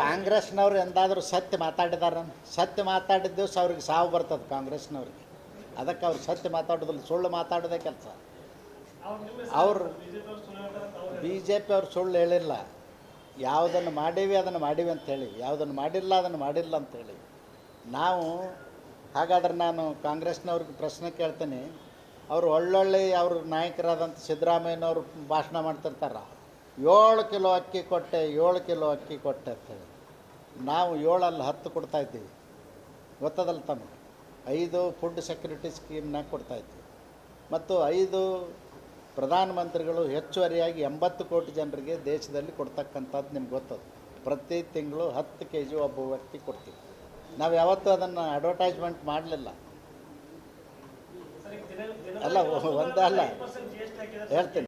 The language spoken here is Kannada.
ಕಾಂಗ್ರೆಸ್ನವ್ರು ಎಂದಾದರೂ ಸತ್ಯ ಮಾತಾಡಿದಾರ ಸತ್ಯ ಮಾತಾಡಿದ ದಿವಸ ಅವ್ರಿಗೆ ಸಾವು ಬರ್ತದೆ ಕಾಂಗ್ರೆಸ್ನವ್ರಿಗೆ. ಅದಕ್ಕೆ ಅವ್ರು ಸತ್ಯ ಮಾತಾಡೋದಿಲ್ಲ, ಸುಳ್ಳು ಮಾತಾಡೋದೇ ಕೆಲಸ. ಅವರು ಬಿ ಜೆ ಪಿ ಅವ್ರು ಸುಳ್ಳು ಹೇಳಿಲ್ಲ. ಯಾವುದನ್ನು ಮಾಡೀವಿ ಅದನ್ನು ಮಾಡೀವಿ ಅಂತ ಹೇಳಿ. ಯಾವುದನ್ನು ಮಾಡಿಲ್ಲ ಅದನ್ನು ಮಾಡಿಲ್ಲ ಅಂತ ಹೇಳಿ. ನಾವು ಹಾಗಾದ್ರೆ ನಾನು ಕಾಂಗ್ರೆಸ್ನವ್ರಿಗೆ ಪ್ರಶ್ನೆ ಕೇಳ್ತೀನಿ. ಅವರು ಒಳ್ಳೊಳ್ಳೆ ಅವ್ರ ನಾಯಕರಾದಂಥ ಸಿದ್ದರಾಮಯ್ಯನವರು ಭಾಷಣ ಮಾಡ್ತಿರ್ತಾರ. ಏಳು ಕಿಲೋ ಅಕ್ಕಿ ಕೊಟ್ಟೆ, ಏಳು ಕಿಲೋ ಅಕ್ಕಿ ಕೊಟ್ಟೆ ಅಂತೇಳಿ ನಾವು ಏಳಲ್ಲಿ ಹತ್ತು ಕೊಡ್ತಾ ಇದ್ದೀವಿ. ಗೊತ್ತದಲ್ಲ ತಮ್ಮ ಐದು ಫುಡ್ ಸೆಕ್ಯೂರಿಟಿ ಸ್ಕೀಮ್ನ ಕೊಡ್ತಾ ಇದ್ದೀವಿ. ಮತ್ತು ಐದು ಪ್ರಧಾನಮಂತ್ರಿಗಳು ಹೆಚ್ಚುವರಿಯಾಗಿ ಎಂಬತ್ತು ಕೋಟಿ ಜನರಿಗೆ ದೇಶದಲ್ಲಿ ಕೊಡ್ತಕ್ಕಂಥದ್ದು ನಿಮ್ಗೆ ಗೊತ್ತದು. ಪ್ರತಿ ತಿಂಗಳು ಹತ್ತು ಕೆ ಜಿ ಒಬ್ಬ ವ್ಯಕ್ತಿ ಕೊಡ್ತೀವಿ. ನಾವು ಯಾವತ್ತೂ ಅದನ್ನು ಅಡ್ವರ್ಟೈಸ್ಮೆಂಟ್ ಮಾಡಲಿಲ್ಲ. ಅಲ್ಲ ಒಂದಲ್ಲ. ಹೇಳ್ತೀನಿ.